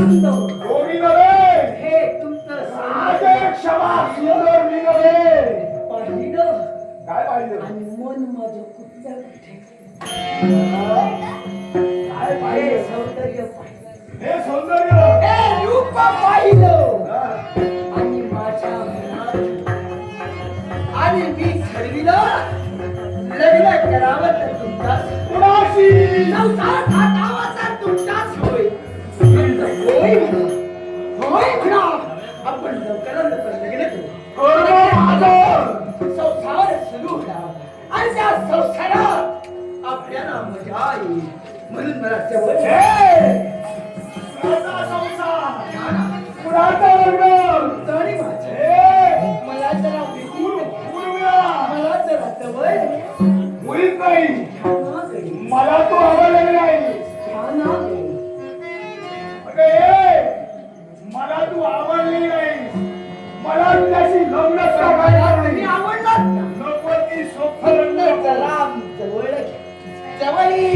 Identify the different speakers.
Speaker 1: असतो कोणी नव्हे
Speaker 2: हे तुमचं
Speaker 1: साधे क्षमा सुंदर मी नव्हे
Speaker 2: पाहिलं
Speaker 1: काय पाहिलं
Speaker 2: आणि मन माझं कुठल्या
Speaker 1: काय पाहिलं
Speaker 2: सौंदर्य पाहिलं.
Speaker 1: हे सौंदर्य!
Speaker 2: हे रूप पाहिलं. लग्न करावं तर तुमचा
Speaker 1: कुणाशी?
Speaker 2: संसार थाटावा लवकरात लवकर लग्न करू. संसार सुरू होणार आणि त्या संसारात आपल्याला मजा येईल म्हणून मला
Speaker 1: तेवढे
Speaker 2: मला जरा मला जरा जवळ.
Speaker 1: होईल नाही